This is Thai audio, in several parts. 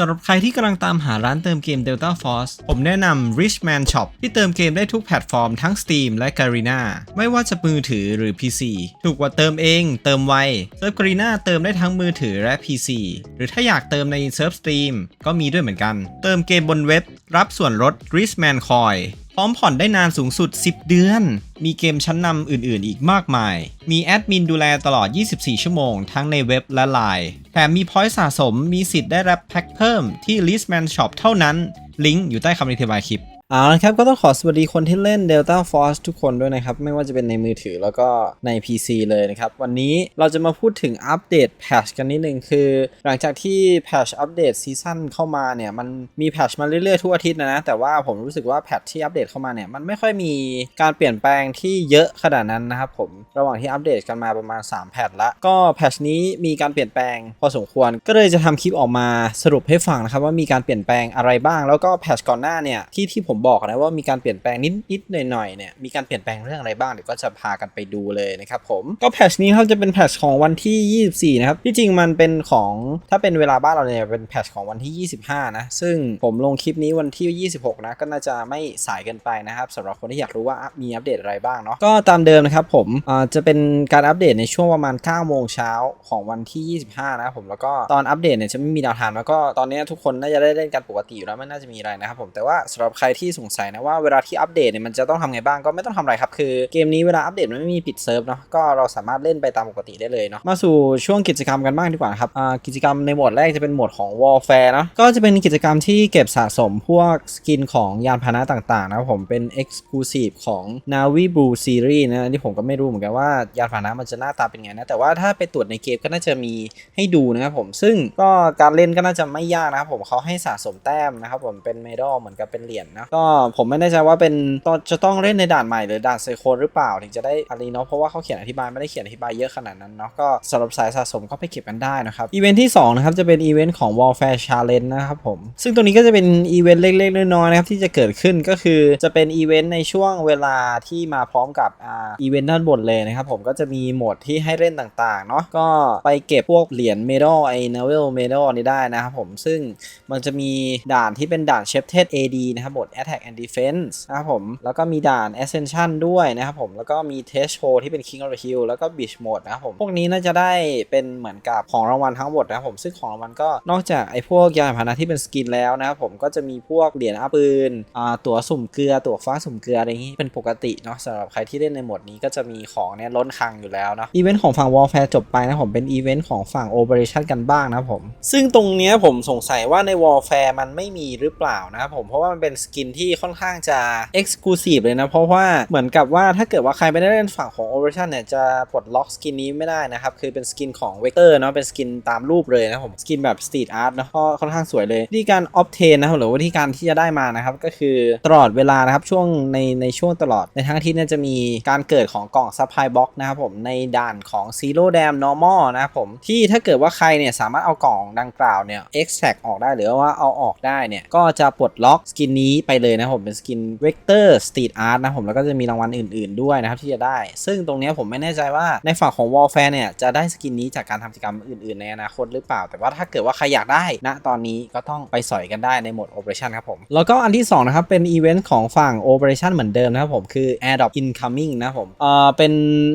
สำหรับใครที่กำลังตามหาร้านเติมเกม Delta Force ผมแนะนำ Richman Shop ที่เติมเกมได้ทุกแพลตฟอร์มทั้ง Steam และ Garena ไม่ว่าจะมือถือหรือ PC ถูกกว่าเติมเอง เติมไวเซิร์ฟ Garena เติมได้ทั้งมือถือและ PC หรือถ้าอยากเติมในเซิร์ฟ Steam ก็มีด้วยเหมือนกัน เติมเกมบนเว็บ รับส่วนลด Richman Coin ร้อมผ่อนได้นานสูงสุด 10 เดือน มีเกมชั้นนำอื่นๆ อีกมากมาย มีแอดมินดูแลตลอด 24 ชั่วโมง ทั้งในเว็บและไลน์แถมมีพอยต์สะสมมีสิทธิ์ได้รับแพ็คเพิ่มที่ Listman Shop เท่านั้น ลิงก์อยู่ใต้คำอธิบายคลิป เอาละครับก็ต้องขอสวัสดีคนที่เล่น Delta Force ทุกคนด้วยนะครับ ไม่ว่าจะเป็นในมือถือแล้วก็ใน PC เลยนะครับ วันนี้เราจะมาพูดถึงอัปเดตแพชกันนิดนึงคือ หลังจากที่แพชอัปเดตซีซั่นเข้ามาเนี่ย มันมีแพชมาเรื่อยๆ ทุกอาทิตย์นะนะ แต่ว่าผมรู้สึกว่าแพชที่อัปเดตเข้ามาเนี่ย มันไม่ค่อยมีการเปลี่ยนแปลงที่เยอะขนาดนั้นนะครับผมระหว่างที่อัปเดตกันมาประมาณ 3 แพชละก็แพชนี้มีการเปลี่ยนแปลงพอสมควรก็เลยจะทำคลิปออกมาสรุปให้ฟังนะครับว่ามีการเปลี่ยนแปลงอะไรบ้าง แล้วก็แพชก่อนหน้าเนี่ยที่ที่ผมบอกนะว่ามีการเปลี่ยนแปลงนิดๆหน่อยๆเนี่ยมีการเปลี่ยนแปลงเรื่องอะไรบ้างเดี๋ยวก็จะพากันไปดูเลยนะครับผมก็แพทชนี้เขาจะเป็นแพทชของวันที่ 24 นะครับที่จริงมันเป็นของถ้าเป็นเวลาบ้านเราเนี่ยเป็นแพทชของวันที่ 25 นะ ซึ่งผมลงคลิปนี้วันที่ 26 นะก็น่าจะไม่สายเกินไปนะครับสำหรับคนที่อยากรู้ว่ามีอัปเดตอะไรบ้างเนาะก็ตามเดิมนะครับผมจะเป็นการอัปเดตในช่วงประมาณ 9 โมงเช้าของวันที่ 25 นะครับผมแล้วก็ตอนอัปเดตเนี่ยจะไม่มีดาวทม์แล้วก็ตอนนี้ทุกคนน่าจะได้เล่นกันปกติอยู่แล้วไม่น่าจะมีอะไรนะครับผมแต่ว่าสำหรับใครที่สงสัยนะว่าเวลาที่อัปเดตเนี่ยมันจะต้องทำไงบ้างก็ไม่ต้องทำอะไรครับ คือเกมนี้เวลาอัปเดตมันไม่มีปิดเซิร์ฟเนาะก็เราสามารถเล่นไปตามปกติได้เลยเนาะมาสู่ช่วงกิจกรรมกันบ้างดีกว่าครับกิจกรรมในโหมดแรกจะเป็นโหมดของ Warfare เนาะก็จะเป็นกิจกรรมที่เก็บสะสมพวกสกินของยานพาหนะต่างๆนะผมเป็น Exclusive ของ Navi Blue Series นะที่ผมก็ไม่รู้เหมือนกันว่ายานพาหนะมันจะหน้าตาเป็นไงนะแต่ว่าถ้าไปตรวจในเกมก็น่าจะมีให้ดูนะครับผมซึ่งก็การเล่นก็น่าจะไม่ยากนะครับผมเขาให้สะสมแต้มนะครับผมเป็นเมดัลเหมือนกับเป็นเหรียญนะก็็ผมไม่แน่ใจว่าเป็นตอนจะต้องเล่นในด่านใหม่หรือด่านไซโคนหรือเปล่า ถึงจะได้อะไรเนาะเพราะว่าเขาเขียนอธิบายไม่ได้เขียนอธิบายเยอะขนาดนั้นเนาะก็สำหรับสายสะสมก็ไปเก็บกันได้นะครับอีเวนท์ที่2นะครับจะเป็นอีเวนท์ของ Warfare Challenge นะครับผมซึ่งตรงนี้ก็จะเป็นอีเวนท์เล็กๆน้อยๆนะครับที่จะเกิดขึ้นก็คือจะเป็นอีเวนท์ในช่วงเวลาที่มาพร้อมกับอ่าอีเวนท์ด้านบนเลยนะครับผมก็จะมีโหมดที่ให้เล่นต่างๆเนาะก็ไปเก็บพวกเหรียญเมดัลไอเนเวลเมดัลนี้ได้นะครับผมซึ่งมันจะมีด่านที่เป็นด่านเชฟเทส AD นะครับบท Attack and Defense นะครับผม แล้วก็มีด่าน Ascension ด้วยนะครับผม แล้วก็มี Test Show ที่เป็น King of the Hill แล้วก็ Beach Mode นะครับผม พวกนี้น่าจะได้เป็นเหมือนกับของรางวัลทั้งหมดนะครับผม ซึ่งของรางวัลก็นอกจากไอ้พวกยานพาหนะที่เป็นสกินแล้วนะครับผม ก็จะมีพวกเหรียญอาปืนอ่าตั๋วสุ่มเกลือ ตั๋วฟ้าสุ่มเกลืออะไรอย่างนี้เป็นปกติเนาะสำหรับใครที่เล่นในโหมดนี้ก็จะมีของเนี่ยล้นคลังอยู่แล้วเนาะ อีเวนต์ของฝั่ง Warfare จบไปนะผมเป็นอีเวนต์ของฝั่ง Operation กันบ้างนะผม ซึ่งตรงเนี้ยผมสงสัยว่าใน Warfare มันไม่มีหรือเปล่านะครับผม เพราะว่ามันเป็นสกินทที่ค่อนข้างจะ Exclusive เลยนะ เพราะว่าเหมือนกับว่าถ้าเกิดว่าใครไม่ได้เล่นฝั่งของ Operation เนี่ยจะปลดล็อกสกินนี้ไม่ได้นะครับ คือเป็นสกินของ Vector เนาะเป็นสกินตามรูปเลยนะผมสกินแบบ Street Art เนะก็ค่อนข้างสวยเลยที่การ obtain นะครับหรือว่าที่การที่จะได้มานะครับก็คือตลอดเวลานะครับช่วงในในช่วงตลอดในทั้งอาทิตย์เนี่ยจะมีการเกิดของกล่อง Supply Box นะครับผมในด่านของ Zero Dam Normal นะครับผมที่ถ้าเกิดว่าใครเนี่ยสามารถเอากล่องดังกล่าวเนี่ย extract ออกได้หรือว่าเอาออกได้เนี่ยก็จะปลดล็อกสกินนี้ไปเลยนะผมเป็นสกิน Vector Street Art นะครับผมแล้วก็จะมีรางวัลอื่น ๆด้วยนะครับที่จะได้ ซึ่งตรงนี้ผมไม่แน่ใจว่าในฝั่งของ Warfare เนี่ยจะได้สกินนี้จากการทำกิจกรรมอื่น ๆ ในอนาคตหรือเปล่า แต่ว่าถ้าเกิดว่าใครอยากได้ณตอนนี้ก็ต้องไปสอยกันได้ในโหมด Operation ครับผมแล้วก็อันที่2นะครับเป็นอีเวนต์ของฝั่ง Operation เหมือนเดิมนะครับผมคือ Airdrop Incoming นะผมเอ่อเป็น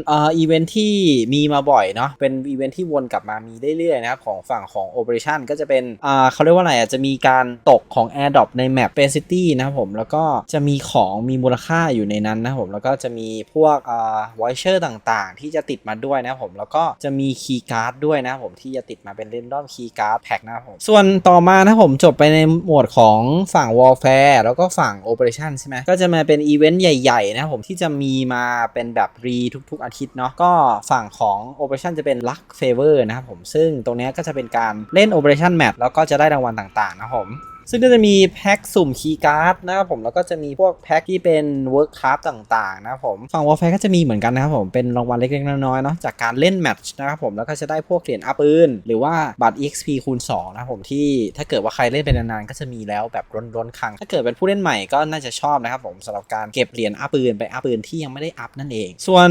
เอ่ออีเวนต์ที่มีมาบ่อยเนาะเป็นอีเวนต์ที่วนกลับมามีเรื่อยๆนะครับของฝั่งของ Operation ก็จะเป็นอ่าเขาเรียกว่าอะไรอะจะมีการตกของ Airdrop ในแมป f a c i t y นะครับผมแล้วก็จะมีของมีมูลค่าอยู่ในนั้นนะครับผมแล้วก็จะมีพวกอ่า voucher ต่างๆ ที่จะติดมาด้วยนะครับผมแล้วก็จะมีคีย์การ์ดด้วยนะครับผมที่จะติดมาเป็น random key card pack นะครับผมส่วนต่อมานะครับผมจบไปในหมวดของฝั่ง warfare แล้วก็ฝั่ง operation ใช่ไหมก็จะมาเป็นอีเวนต์ใหญ่ๆนะครับผมที่จะมีมาเป็นแบบรีทุกๆอาทิตย์เนาะก็ฝั่งของ operation จะเป็น luck favor นะครับผมซึ่งตรงนี้ก็จะเป็นการเล่น operation map แล้วก็จะได้รางวัลต่างๆนะครับผม ซึ่งก็จะมีแพ็คสุ่มคีย์การ์ดนะครับผมแล้วก็จะมีพวกแพ็คที่เป็นเวิร์กคราฟต่างๆนะครับผมฝั่งวอลแฟก็จะมีเหมือนกันนะครับผมเป็นรางวัลเล็กๆน้อยๆเนาะจากการเล่นแมตช์นะครับผมแล้วก็จะได้พวกเหรียญอัปืนหรือว่าบัตร EXP คูณ2นะครับผมที่ถ้าเกิดว่าใครเล่นเป็นนานๆก็จะมีแล้วแบบร้นๆครั้งถ้าเกิดเป็นผู้เล่นใหม่ก็น่าจะชอบนะครับผมสำหรับการเก็บเหรียญอัปืนไปอัปืนที่ยังไม่ได้อัพนั่นเอง ส่วน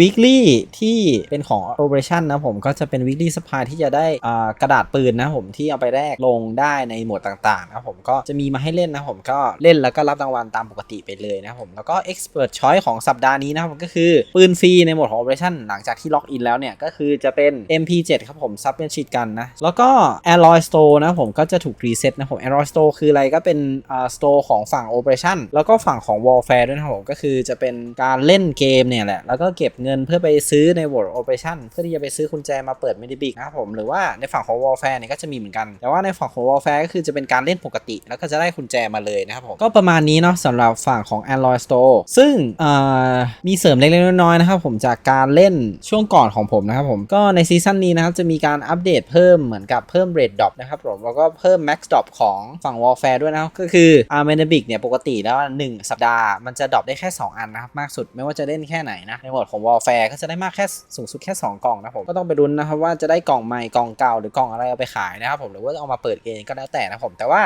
weekly ที่เป็นของ operation นะผมก็จะเป็น weekly supply ที่จะได้อ่ากระดาษปืนนะผมที่เอาไปแลกลงได้ในหมดต่างๆนะครับผมก็จะมีมาให้เล่นนะผมก็เล่นแล้วก็รับรางวัลตามปกติไปเลยนะครับผมแล้วก็ expert choice ของสัปดาห์นี้นะครับก็คือปืนฟรีในโหมดของ operation หลังจากที่ล็อกอินแล้วเนี่ยก็คือจะเป็น MP7 ครับผม submachine gun นะแล้วก็ alloy store นะผมก็จะถูกรีเซ็ตนะผม alloy store คืออะไรก็เป็นอ่า store ของฝั่ง operation แล้วก็ฝั่งของ warfare ด้วยนะครับผมก็คือจะเป็นการเล่นเกมเนี่ยแหละแล้วก็เก็บเงินเพื่อไปซื้อใน world operation เพื่อที่จะไปซื้อกุญแจมาเปิด medibic นะครับผมหรือว่าในฝั่งของ warfare เนี่ยก็จะมีเหมือนกัน แต่ว่าในฝั่งของ warfare ก็คือจะเป็นการเล่นปกติ แล้วก็จะได้กุญแจมาเลยนะครับผมก็ประมาณนี้เนาะสำหรับฝั่งของ alloy store ซึ่งมีเสริมเล็กๆน้อยๆนะครับผมจากการเล่นช่วงก่อนของผมนะครับผมก็ในซีซั่นนี้นะครับจะมีการอัปเดตเพิ่มเหมือนกับเพิ่ม Red Drop นะครับผมแล้วก็เพิ่ม max drop ของฝั่ง warfare ด้วยนะครับก็คือ a r m e n a b i c เนี่ยปกติแล้ว 1 สัปดาห์มันจะดรอปได้แค่ 2 อันนะครับมากสุดไม่ว่าจะเล่นแค่ไหนนะในโหมดของ warfare ก็จะได้มากแค่สูงสุดแค่ 2 กล่องนะผมก็ต้องไปดุนนะครับว่าจะได้กล่องใหม่กล่องเก่าหรือกล่องอะไรเอาไปขายนะครับผมหรือว่าเอามาเปิดเองก็แล้วแต่นะผมแต่ว่า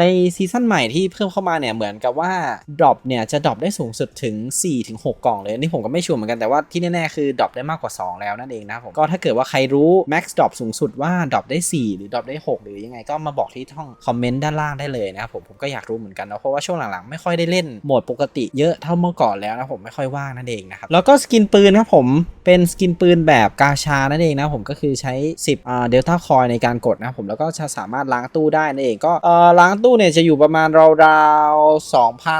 ในซีซั่นใหม่ที่เพิ่มเข้ามาเนี่ยเหมือนกับว่าดรอปเนี่ยจะดรอปได้สูงสุดถึง 4-6 กล่องเลยนี่ผมก็ไม่ชัวร์เหมือนกันแต่ว่าที่แน่ๆคือดรอปได้มากกว่า 2 แล้วนั่นเองนะผมก็ถ้าเกิดว่าใครรู้ max drop สูงสุดว่าดรอปได้ 4 หรือดรอปได้ 6 หรือยังไงก็มาบอกที่ช่องคอมเมนต์ด้านล่างได้เลยนะครับผมผมก็อยากรู้เหมือนกันนะเพราะว่าช่วงหลังๆไม่ค่อยได้เล่นโหมดปกติเยอะเท่าเมื่อก่อนแล้วนะผมไม่ค่อยว่างนั่นเองนะครับแล้วก็สกินปืนครับผมเป็นสกินปืนแบบกาชานั่นเองนะผมก็คือใช้10เดลต้าคอยในการกดนะผมแล้วก็จะสามารถล้างตู้ได้นั่นเองก็เออล้างตู้เนี่ยจะอยู่ประมาณราวๆ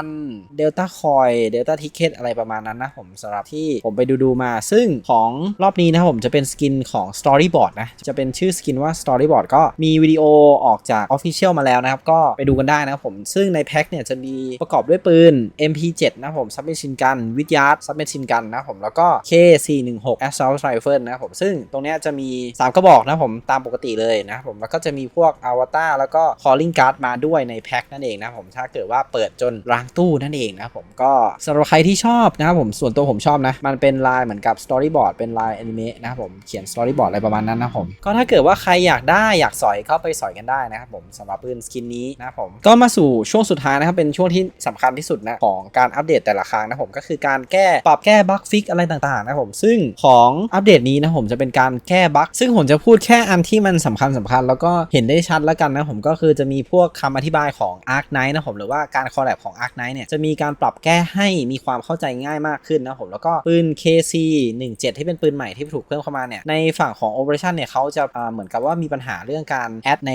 2,000เดลต้าคอยเดลต้าทิเกตอะไรประมาณนั้นนะผมสำหรับที่ผมไปดูดูๆมา ซึ่งของรอบนี้นะครับผมจะเป็นสกินของ Storyboard นะ จะเป็นชื่อสกินว่า Storyboard ก็มีวิดีโอออกจาก Official มาแล้วนะครับ ก็ไปดูกันได้นะครับผม ซึ่งในแพ็คเนี่ยจะมีประกอบด้วยปืน MP7 นะครับผม Submachine Gun วิทยาร์ด Submachine Gun นะผมแล้วก็ K416 Assault Rifle นะครับผมซึ่งตรงนี้จะมี 3 กระบอกนะครับผมตามปกติเลยนะครับผมแล้วก็จะมีพวกอวตารแล้วก็ Calling Card มาด้วยในแพ็คนั่นเองนะผมถ้าเกิดว่าเปิดจนล้างตู้นั่นเองนะผมก็สำหรับใครที่ชอบนะครับผมส่วนตัวผมชอบนะ มันเป็นลายเหมือนกับ Storyboard เป็นลายแอนิเมะนะครับผมเขียน Storyboard อะไรประมาณนั้นนะผมก็ถ้าเกิดว่าใครอยากได้อยากสอยเข้าไปสอยกันได้นะครับผมสำหรับปืนสกินนี้นะผมก็มาสู่ช่วงสุดท้ายนะครับเป็นช่วงที่สำคัญที่สุดนะของการอัปเดตแต่ละครั้งนะผมก็คือการแก้ปรับแก้บั๊กฟิกอะไรต่างๆนะผมซึ่งของอัปเดตนี้นะผมจะเป็นการแก้บั๊กซึ่งผมจะพูดแค่อันที่มันสำคัญสำคัญแล้วก็เห็นได้ชัดแล้วกันนะผมก็คือจะมีพวกคำอธิบายของ Arc Knight นะผมหรือว่าการคอลแลบของ Arc Knight เนี่ยจะมีการปรับแก้ให้มีความเข้าใจง่ายมากขึ้นนะผมแล้วก็ปืน KC 17 ที่เป็นปืนใหม่ที่ถูกเพิ่มเข้ามาเนี่ยในฝั่งของ Operation เนี่ยเขาจะเหมือนกับว่ามีปัญหาเรื่องการแอดใน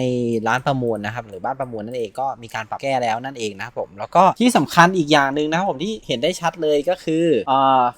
ร้านประมูลนะครับหรือบ้านประมูลนั่นเองก็มีการปรับแก้แล้วนั่นเองนะครับผมแล้วก็ที่สำคัญอีกอย่างหนึ่งนะครับผมที่เห็นได้ชัดเลยก็คือ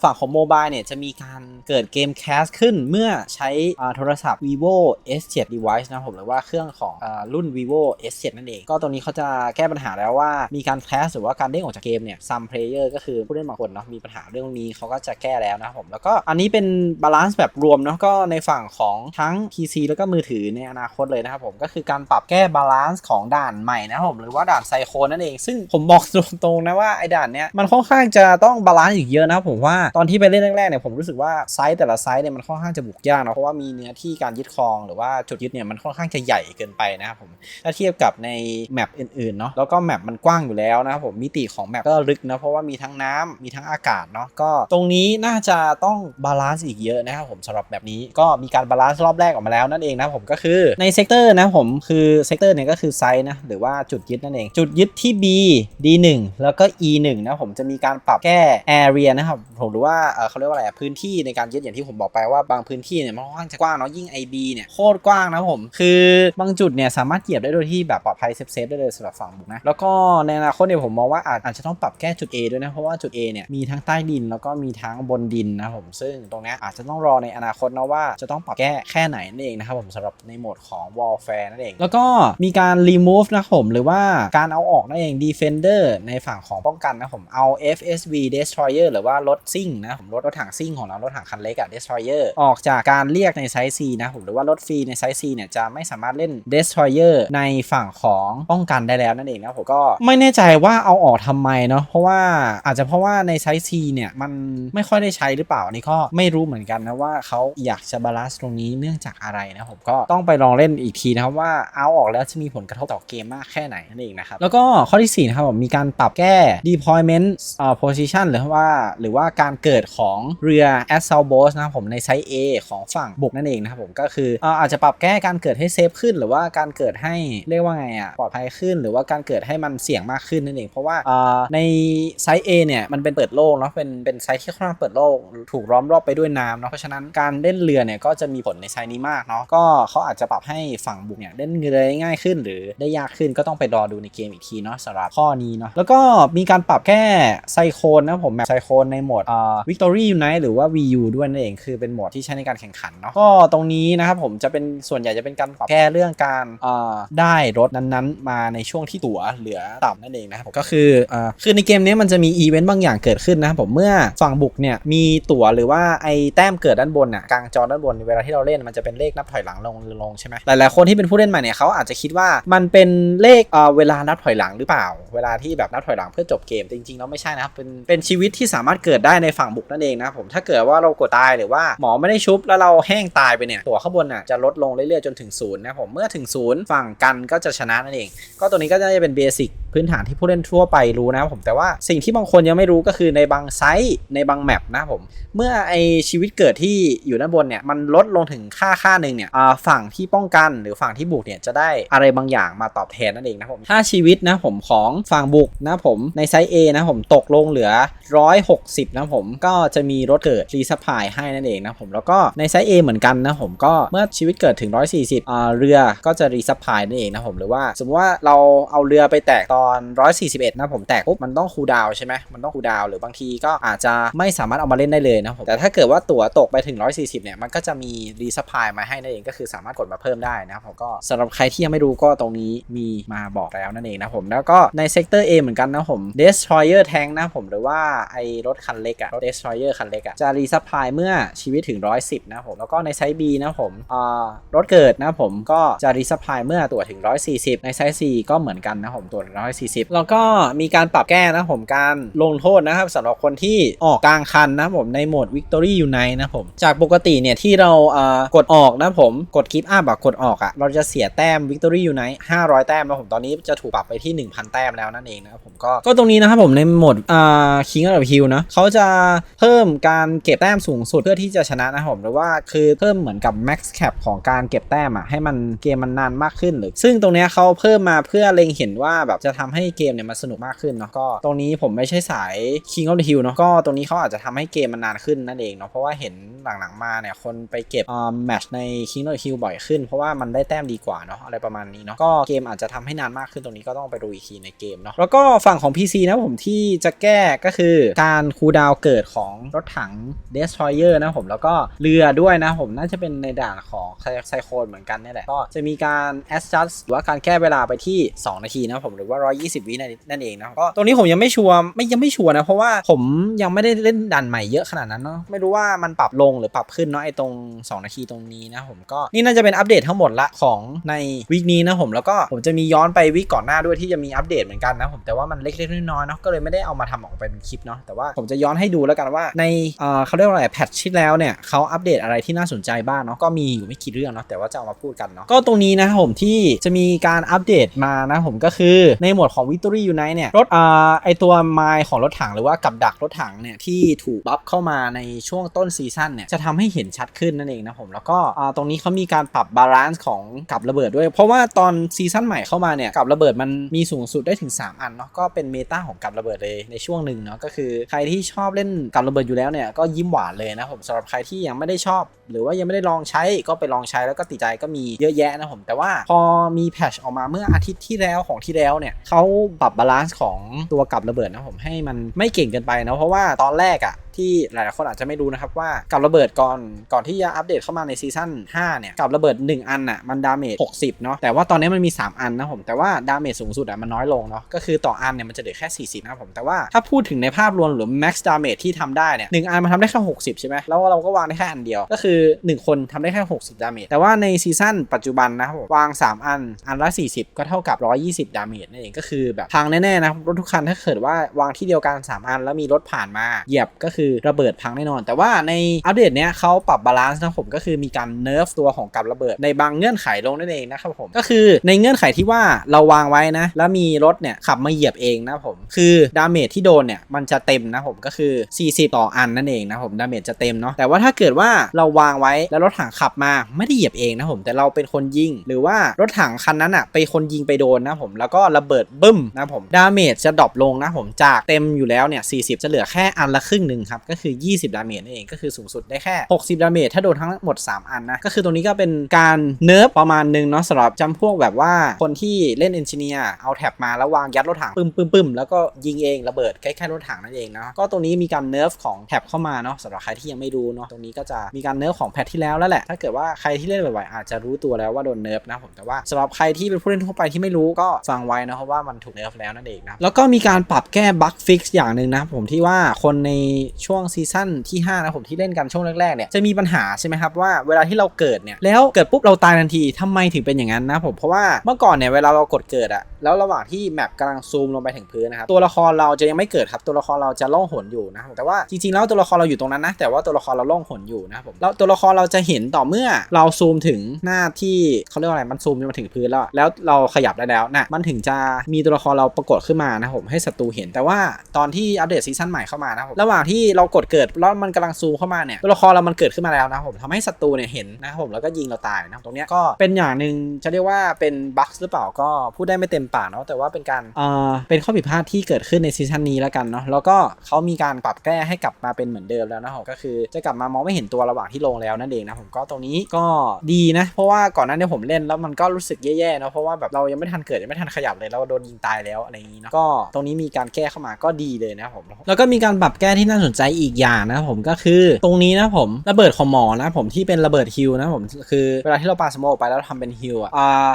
ฝั่งของโมบายเนี่ยจะมีการเกิดเกมแคสขึ้นเมื่อใช้โทรศัพท์ vivo S7 device นะครับผมหรือว่าเครื่องของอรุ่น vivo S7 นั่นเองก็ตรงนี้เขาจะแก้ปัญหาแล้วว่ามีการแคสหรือว่าการเด้งออกจากเกมเนี่ย some player ก็คือผู้เล่นบางคนเนาะมีปัญหาเรื่องนี้เขาก็จะแก้แล้วนะครับผมแล้วก็อันนี้เป็นบาลานซ์แบบรวมเนาะก็ในฝั่งของทั้ง PC แล้วก็มือถือในอนาคตเลยนะครับผมก็คือการปรับแก้บาลานซ์ของด่านใหม่นะครับผมหรือว่าด่านไซโคนั่นเอง ซึ่งผมบอกตรงๆนะว่าไอ้ด่านเนี้ยมันค่อนข้างจะต้องบาลานซ์อีกเยอะนะครับผมว่าตอนที่ไปเล่นแรกๆเนี่ยผมรู้สึกว่าไซส์แต่ละไซส์เนี่ยมันค่อนข้างจะบุกยากเนาะเพราะว่ามีเนื้อที่การยึดครอง หรือว่าจุดยึดเนี่ยมันค่อนข้างจะใหญ่เกินไปนะครับผมถ้าเทียบกับในแมปอื่นๆเนาะแล้วก็แมปมันกว้างอยู่แล้วนะครับผมมิติของแมปก็ลึกนะเพราะว่ามีทั้งน้ำมีทั้งอากาศเนาะก็ตรงนี้น่าจะต้องบาลานซ์อีกเยอะนะครับผมสำหรับแบบนี้ก็มีการบาลานซ์รอบแรกออกมาแล้วนั่นเองนะผมก็คือในเซกเตอร์นะผมคือเซกเตอร์เนี่ยก็คือไซส์นะหรือว่าจุดยึดนั่นเอง จุดยึดที่ B D1 แล้วก็ E1 นะผมจะมีการปรับแก้ area นะครับผมหรือว่าเออเขาเรียกว่าอะไรพื้นที่ในการยึดอย่างที่ผมบอกไปว่าบางพื้นที่เนี่ยมันค่อนข้างจะกว้างเนาะยิ่ง IB เนี่ยโคตรกว้างนะผมคือบางจุดเนี่ยสามารถเหยียบได้โดยที่แบบปลอดภัยเซฟๆได้เลยสำหรับฝั่งบุกนะแล้วก็ในอนาคตเนี่ยผมมองว่าอาจอาจจะต้องปรับแก้จุด A ด้วยนะเพราะว่าจุด A เนี่ยมีทั้งใต้ดินแล้วก็มีทั้งบนดินนะผมซึ่งตรงนี้อาจจะต้องรอในอนาคตนะว่าจะต้องปรับแก้แค่ไหนนั่นเองนะครับผมสำหรับในโหมดของ warfare นั่นเอง แล้วก็มีการ remove นะผมหรือว่าการเอาออกนั่นเอง defender ในฝั่งของป้องกันนะผมเอา FSV destroyer หรือว่ารถซิ่งนะผมรถรถถังซิ่งของเรารถถังคันเล็กอะ destroyer ออกจากการเรียกในไซส์ C นะผมหรือว่ารถฟรีในไซส์ C เนี่ยจะไม่สามารถเล่น destroyer ในฝั่งของของป้องกันได้แล้วนั่นเองนะผมก็ไม่แน่ใจว่าเอาออกทำไมเนาะเพราะว่าอาจจะเพราะว่าในไซส์ C เนี่ยมันไม่ค่อยได้ใช้หรือเปล่าอันนี้ก็ไม่รู้เหมือนกันนะว่าเขาอยากจะบาลานซ์ตรงนี้เนื่องจากอะไรนะผมก็ต้องไปลองเล่นอีกทีนะครับว่าเอาออกแล้วจะมีผลกระทบต่อเกมมากแค่ไหนนั่นเองนะครับแล้วก็ข้อที่สี่นะครับผมมีการปรับแก้ deployment เอ่อ position หรือว่าหรือว่าการเกิดของเรือ assault boat นะครับผมในไซส์ A ของฝั่งบุกนั่นเองนะครับผมก็คือเอ่ออาจจะปรับแก้การเกิดให้เซฟขึ้น หรือว่าการเกิดให้เรียกว่าไงอะปลอดภัยขึ้น หรือว่าการเกิดให้มันเสี่ยงมากขึ้นนั่นเอง เพราะว่าเอ่อในไซส์ A เนี่ยมันเป็นเปิดโล่งเนาะเป็นเป็นไซส์ที่ค่อนข้างเปิดโล่งถูกล้อมรอบไปด้วยน้ำเนาะเพราะฉะนั้นการเล่นเรือเนี่ยก็จะมีผลในไซส์นี้มากเนาะก็เขาอาจจะปรับให้ฝั่งบุกเนี่ยเล่นเรือได้ง่ายขึ้น หรือได้ยากขึ้นก็ต้องไปรอดูในเกมอีกทีเนาะสำหรับข้อนี้เนาะแล้วก็มีการปรับแก้ไซโคนนะผมแบบไซโคนในโหมดอ่า Victory Unite หรือว่า VU ด้วยนั่นเองคือเป็นโหมดที่ใช้ในการแข่งขันเนาะก็ตรงนี้นะครับผมจะเป็นส่วนใหญ่จะเป็นการปรับแก้เรื่องการอ่าได้รถนั้นๆมาในช่วงที่ตั๋วเหลือต่ำนั่นเองนะครับก็คืออ่าคือในเกมนี้มันจะมีอีเวนต์บางอย่างเกิดขึ้นนะครับผมเมื่อฝั่งบุกเนี่ยมีตั๋วหรือว่าไอ้แต้มเกิดด้านบนน่ะกลางจอด้านบนเวลาที่เราเล่นมันจะเป็นเลขนับถอยหลังลงลงใช่ไหมหลายๆคนที่เป็นผู้เล่นใหม่เนี่ยเขาอาจจะคิดว่ามันเป็นเลขเอ่อเวลานับถอยหลังหรือเปล่า เวลาที่แบบนับถอยหลังเพื่อจบเกมแต่จริงๆแล้วไม่ใช่นะครับเป็นเป็นชีวิตที่สามารถเกิดได้ในฝั่งบุกนั่นเองนะผมถ้าเกิดว่าเรากดตายหรือว่าหมอไม่ได้ชุบแล้วเราแห้งตายไปเนี่ยตั๋วข้างบนน่ะจะลดลงเรื่อยๆจนถึงศูนย์นะผมเมื่อถึงศูนย์ฝั่งกันก็จะชนะนันเอง ก็ตัวนี้ก็จะเป็นเบสิกพื้นฐานที่ผู้เล่นทั่วไปรู้นะผมแต่ว่าสิ่งที่บางคนยังไม่รู้ก็คือในบางไซต์ในบางแมปนะผมเมื่อไอชีวิตเกิดที่อยู่ด้านบนเนี่ยมันลดลงถึงค่าค่าหนึ่งเนี่ยฝั่งที่ป้องกันหรือฝั่งที่บุกเนี่ยจะได้อะไรบางอย่างมาตอบแทนนั่นเองนะผมถ้าชีวิตนะผมของฝั่งบุกนะผมในไซส์ A นะผมตกลงเหลือ 160 นะผมก็จะมีรถเกิดรีสปายให้นั่นเองนะผมแล้วก็ในไซส์ A เหมือนกันนะผมก็เมื่อชีวิตเกิดถึง 140อ่าเรือก็จะรีสปายนั่นเองนะผมหรือว่า สมมติว่าเราเอาเรือไปแตกตออน141นะผมแตกปุ๊บมันต้องคูลดาวใช่ไหมมันต้องคูลดาวหรือบางทีก็อาจจะไม่สามารถเอามาเล่นได้เลยนะผมแต่ถ้าเกิดว่าตั๋วตกไปถึง 140 เนี่ย มันก็จะมีรีสปายมาให้นั่นเองก็คือสามารถกดมาเพิ่มได้นะผมก็สำหรับใครที่ยังไม่รู้ก็ตรงนี้มีมาบอกแล้วนั่นเองนะผมแล้วก็ในเซกเตอร์ A เหมือนกันนะผม Destroyer Tank นะผมหรือว่าไอรถคันเล็กอะรถ Destroyer คันเล็กอะจะรีสปายเมื่อชีวิตถึง 110 นะผมแล้วก็ในไซส์ B นะผมอ่ารถเกิดนะผมก็จะรีสปายเมื่อตั๋วถึง 140 ในไซส์ C ก็เหมือนกันนะผมตั๋วถึง140 แล้วก็มีการปรับแก้นะผมการลงโทษนะครับสำหรับคนที่ออกกลางคันนะผมในโหมด Victory Unite นะผมจากปกติเนี่ยที่เราอ่ากดออกนะผมกดคลิปอัพอะกดออกอะเราจะเสียแต้ม Victory Unite 500 แต้มนะผมตอนนี้จะถูกปรับไปที่ 1,000 แต้มแล้วนั่นเองนะครับผมก็ก็ตรงนี้นะครับผมในโหมดอ่า King of Hill นะเขาจะเพิ่มการเก็บแต้มสูงสุดเพื่อที่จะชนะนะผมหรือว่าคือเพิ่มเหมือนกับ Max Cap ของการเก็บแต้มอะให้มันเกมมันนานมากขึ้นหรือซึ่งตรงนี้เขาเพิ่มมาเพื่อเล็งเห็นว่าแบบจะททำให้เกมเนี่ยมันสนุกมากขึ้นเนาะก็ตรงนี้ผมไม่ใช่สาย King of the Hill เนาะก็ตรงนี้เขาอาจจะทำให้เกมมันนานขึ้นนั่นเองเนาะเพราะว่าเห็นหลังๆมาเนี่ยคนไปเก็บอ่าแมชใน King of Hill บ่อยขึ้นเพราะว่ามันได้แต้มดีกว่าเนาะอะไรประมาณนี้เนาะก็เกมอาจจะทำให้นานมากขึ้นตรงนี้ก็ต้องไปดูอีกทีในเกมเนาะแล้วก็ฝั่งของ PC นะผมที่จะแก้ก็คือการคูดาวเกิดของรถถัง Destroyer นะผมแล้วก็เรือด้วยนะผมน่าจะเป็นในด่านของไซโคนเหมือนกันนี่แหละก็จะมีการ adjust หรือว่าการแก้เวลาไปที่ 2 นาทีนะผมหรือว่า 120 วินั่นเองนะก็ตรงนี้ผมยังไม่ชัวร์ไม่ยังไม่ชัวร์นะเพราะว่าผมยังไม่ได้เล่นด่านใหม่เยอะขนาดนั้นเนาะไม่รู้ว่ามันปรับลงหรือปรับขึ้นเนาะไอตรง 2 นาทีตรงนี้นะผมก็นี่น่าจะเป็นอัปเดตทั้งหมดละของในวีคนี้นะผมแล้วก็ผมจะมีย้อนไปวีคก่อนหน้าด้วยที่จะมีอัปเดตเหมือนกันนะผมแต่ว่ามันเล็กๆน้อยๆเนาะก็เลยไม่ได้เอามาทำออกไปเป็นคลิปเนาะแต่ว่าผมจะย้อนให้ดูแล้วกันว่าในเออเขาเรียกว่าอะไรแพทช์ที่แล้วเนี่ยเขาอัปเดตอะไรที่น่าสนใจบ้างเนาะก็มีอยู่ไม่กี่เรื่องเนาะแต่ว่าจะเอามาพูดกันเนาะก็ตรงนี้นะครับผมที่จะมีการอัปเดตมานะผมก็คือในหมวดของ Victory Unite เนี่ยรถอ่าไอตัวไมล์ของรถถังหรือว่ากับดักรถถังเนี่ยที่ถูกบัฟเข้ามาในช่วงต้นซีซั่นเนี่ยจะทำให้เห็นชัดขึ้นนั่นเองนะผมแล้วก็ตรงนี้เขามีการปรับบาลานซ์ของกับระเบิดด้วย เพราะว่าตอนซีซั่นใหม่เข้ามาเนี่ยกับระเบิดมันมีสูงสุดได้ถึง 3 อันเนาะก็เป็นเมตาของกับระเบิดเลยในช่วงหนึ่งเนาะก็คือใครที่ชอบเล่นกับระเบิดอยู่แล้วเนี่ยก็ยิ้มหวานเลยนะผมสำหรับใครที่ยังไม่ได้ชอบ หรือว่ายังไม่ได้ลองใช้ก็ไปลองใช้แล้วก็ติดใจก็มีเยอะแยะนะผมแต่ว่าพอมีแพชออกมาเมื่ออาทิตย์ที่แล้วของที่แล้วเนี่ยเขาปรับบาลานซ์ของตัวกับระเบิดนะผมให้มันไม่เก่งเกินไปนะเพราะว่าตอนแรกอะ่ะที่หลายๆคนอาจจะไม่รู้นะครับว่ากับระเบิดก่อนก่อนที่จะอัปเดตเข้ามาในซีซั่น5เนี่ยกับระเบิด 1 อันอะมันดาเมจ60 เนาะแต่ว่าตอนนี้มันมี 3 อันนะผม แต่ว่าดาเมจสูงสุดอะมันน้อยลงเนาะก็คือต่ออันเนี่ยมันจะเหลือแค่ 40 นะผมแต่ว่าถ้าพูดถึงในภาพรวมหรือ max damage ที่ทำได้เนี่ยหนึ่งอันมันทำได้แค่ 60 ใช่ไหมแล้วเราก็วางได้แค่อันเดียว ก็คือ 1 คนทำได้แค่ 60 ดาเมจแต่ว่าในซีซั่นปัจจุบันนะครับผมวาง 3 อันอันละ 40 ก็เท่ากับ 120 ดาเมจนั่นเองก็คือแบบพังแน่ๆนะรถทุกคันถ้าเกิดว่าวางที่เดียวกัน 3 อันแล้วมีรถผ่านมาเหยียบก็คือระเบิดพังแน่นอน แต่ว่าในอัปเดตเนี้ยเขาปรับบาลานซ์นะผมก็คือมีการเนิร์ฟตัวของกับระเบิดในบางเงื่อนไขลงนั่นเองนะครับผมก็คือในเงื่อนไขที่ว่าเราวางไว้นะ แล้วมีรถเนี่ยขับมาเหยียบเองนะผมคือดาเมจที่โดนเนี่ยมันจะเต็มนะผมก็คือ 40 ต่ออันนั่นเองนะผมดาเมจจะเต็มเนาะแต่ว่าถ้าเกิดว่าเราวางไว้แล้วรถถังขับมาไม่ได้เหยียบเองนะผมแต่เราเป็นคนยิง หรือว่ารถถังคันนั้นอะไปคนยิงไปโดนนะผมแล้วก็ระเบิดบึ้มนะผมดาเมจจะดรอปลงนะผมจากเต็มอยู่แล้วเนี่ย40 จะเหลือแค่อันละครึ่งหนึ่งครับก็คือ 20 ดาเมจนั่นเองก็คือสูงสุดได้แค่ 60 ดาเมจถ้าโดนทั้งหมด 3 อันนะ ก็คือตรงนี้ก็เป็นการเนิร์ฟประมาณหนึงเนาะสำหรับจำพวกแบบว่าคนที่เล่นเอนจิเนียร์เอาแท็บมาแล้ววางยัดรถถังปึ้มปึ้มปึ้มแล้วก็ยิงเองระเบิดใกล้ๆรถถังนั่นเองเนาะก็ตรงนี้มีการเนิร์ฟของแท็บเข้ามาเนาะสำหรับใครที่ยังไม่รู้เนาะตรงนี้ก็จะมีการเนิร์ฟของแพทที่แล้วแล้วแหละถ้าเกิดว่าใครที่เล่นบ่อยๆอาจจะรู้ตัวแล้วว่าโดนเนิร์ฟนะผมแต่ว่าสำหรับใครที่เป็นผู้เล่นทั่วไปที่ไม่รู้ก็ฟังไว้นะเพราะว่ามันถูกเนิร์ฟแล้วนั่นเองนะแล้วก็มีการปรับแก้บั๊กฟิกซ์อย่างหนึ่งนะผมที่ว่าคนในช่วงซีซั่นที่5นะผมที่เล่นกันช่วงแรกๆเนี่ยจะมีปัญหาใช่ไหมครับว่าเวลาที่เราเกิดเนี่ยแล้วเกิดปุ๊บเราตายทันทีทำไมถึงเป็นอย่างนั้นนะผมเพราะว่าเมื่อก่อนเนี่ยเวลาเรากดเกิดอะ แล้วระหว่างที่แมปกำลังซูมลงไปถึงพื้นนะครับตัวละครเราจะยังไม่เกิดครับตัวละครเราจะล่องหนอยู่นะครับแต่ว่าจริงๆแล้วตัวละครเราอยู่ตรงนั้นนะแต่ว่าตัวละครเราล่องหนอยู่นะครับผมแล้วตัวละครเราจะเห็นต่อเมื่อเราซูมถึงหน้าที่เขาเรียกว่าอะไรมันซูมจนมาถึงพื้นแล้วแล้วเราขยับได้แล้วนะมันถึงจะมีตัวละครเราปรากฏขึ้นมานะครับผมให้ศัตรูเห็น แต่ว่าตอนที่อัปเดตซีซั่นใหม่เข้ามานะครับผมระหว่างที่เรากดเกิดแล้วมันกำลังซูมเข้ามาเนี่ยตัวละครเรามันเกิดขึ้นมาแล้วนะครับผมทำให้ศัตรูเนี่ยเห็นนะครับผมแล้วก็ยิงเราตายนะครับตรงนี้ก็เป็นอย่างหนึ่งจะเรียกว่าเป็นบั๊กหรือเปล่าก็พูดได้ไม่เต็มปากเนาะแต่ว่าเป็นการเอ่อเป็นข้อผิดพลาดที่เกิดขึ้นในซีซั่นนี้แล้วกันเนาะแล้วก็เขามีการปรับแก้ให้กลับมาเป็นเหมือนเดิมแล้วนะครับผมก็คือจะกลับมามองไม่เห็นตัวระหว่างที่ลงแล้วนั่นเองนะผมก็ตรงนี้ก็ดีนะ เพราะว่าก่อนหน้านี้ผมเล่นแล้วมันก็รู้สึกแย่ๆเนาะเพราะว่าแบบเรายังไม่ทันเกิดยังไม่ทันขยับเลยแล้วโดนยิงตายแล้วอะไรอย่างนี้เนาะก็ตรงนี้มีการแก้เข้ามาก็ดีเลยนะผมแล้วก็มีการปรับแก้ที่น่าสนใจอีกอย่างนะผมก็คือตรงนี้นะผมระเบิดของหมอนะผมที่เป็นระเบิดฮิลนะผมคือเวลาที่เราปาสโมกไปแล้วทำเป็นฮิลอะ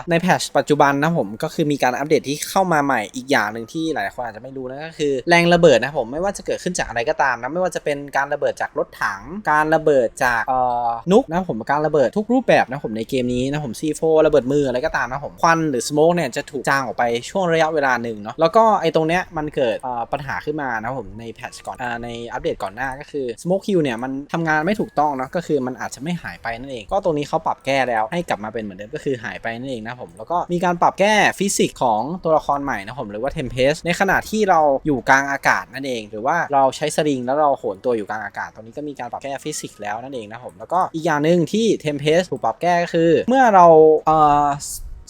ในแพทชปัจจุบันนะผมก็คือมีการอัปเดตที่เข้ามาใหม่อีกอย่างหนึ่งที่หลายคนอาจจะไม่รู้นะก็คือแรงระเบิดนะผมไม่ว่าจะเกิดขึ้นจากอะไรก็ตามนะไม่ว่าจะเป็นการระเบิดจากรถถัง การระเบิดจากเอ่อนุกนะผมการระเบิดทุกรูปแบบนะผมในเกมนี้นะผม C4 ระเบิดมืออะไรก็ตามนะผมควันหรือสโมกเนี่ยจะถูกจางออกไปช่วงระยะเวลาหนึ่งเนาะแล้วก็ไอ้ตรงเนี้ยมันเกิดปัญหาขึ้นมานะผมในแพทช์ก่อนอในอัปเดตก่อนหน้าก็คือ Smoke Kill เนี่ยมันทำงานไม่ถูกต้องเนาะก็คือมันอาจจะไม่หายไปนั่นเอง ก็ตรงนี้เขาปรับแก้แล้วให้กลับมาเป็นเหมือนเดิมก็คือหายไปนั่นเองนะผมแล้วก็มีการปรับแก้ฟิสิกส์ของตัวละครใหม่นะผมหรือว่า Tempest ในขณะที่เราอยู่กลางอากาศนั่นเอง หรือว่าเราใช้สลิงแล้วเราโหนตัวอยู่กลางอากาศตรงนี้ก็มีการปรับแก้ฟิสิกส์แล้วนั่นเองนะผมแล้วก็อีกอย่างหนึ่งที่ Tempest ถูกปรับแก้ก็คือ เมื่อเราเอ่อ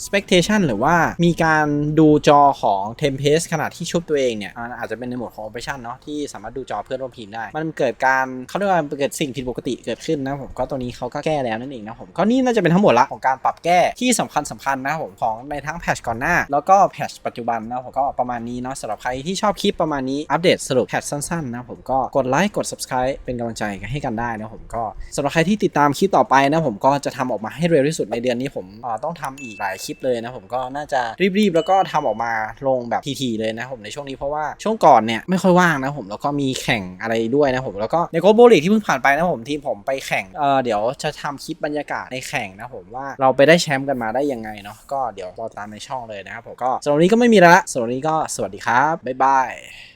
spectation หรือว่ามีการดูจอของ Tempest ขณะที่ชุบตัวเองเนี่ยอ่าอาจจะเป็นในโหมดของ operation เนาะที่สามารถดูจอเพื่อนร่วมทีมได้ มันเกิดการเขาเรียกว่าเกิดสิ่งผิดปกติเกิดขึ้นนะผมก็ตัวนี้เขาก็แก้แล้วนั่นเองนะผมก็นี่น่าจะเป็นทั้งหมดละของการปรับแก้ที่สำคัญสำคัญนะผมของในทั้งแพชก่อนหน้า แล้วก็แพชปัจจุบันนะผมก็ประมาณนี้เนาะสำหรับใครที่ชอบคลิปประมาณนี้อัปเดตสรุปแพชสั้นๆนะผมก็กดไลค์กด subscribe เป็นกำลังใจให้กันได้นะผมก็สำหรับใครที่ติดตามคลิปต่อไปนะผมก็จะทำออกมาให้เร็วที่สุดในเดือนนี้ผมต้องทำอีกหลายคลิปเลยนะผมก็น่าจะรีบๆ แล้วก็ทำออกมาลงแบบทีๆเลยนะผมในช่วงนี้เพราะว่าช่วงก่อนเนี่ยไม่ค่อยว่างนะผมแล้วก็มีแข่งอะไรด้วยนะผมแล้วก็ในโกลบอลลีกที่เพิ่งผ่านไปนะผมทีมผมไปแข่งเออเดี๋ยวจะทำคลิปบรรยากาศในแข่งนะผมว่าเราไปได้แชมป์กันมาได้ยังไงเนาะก็เดี๋ยวรอตามในช่องเลยนะครับผมก็สำหรับนี้ก็ไม่มีแล้วละสำหรับนี้ก็สวัสดีครับบ๊ายบาย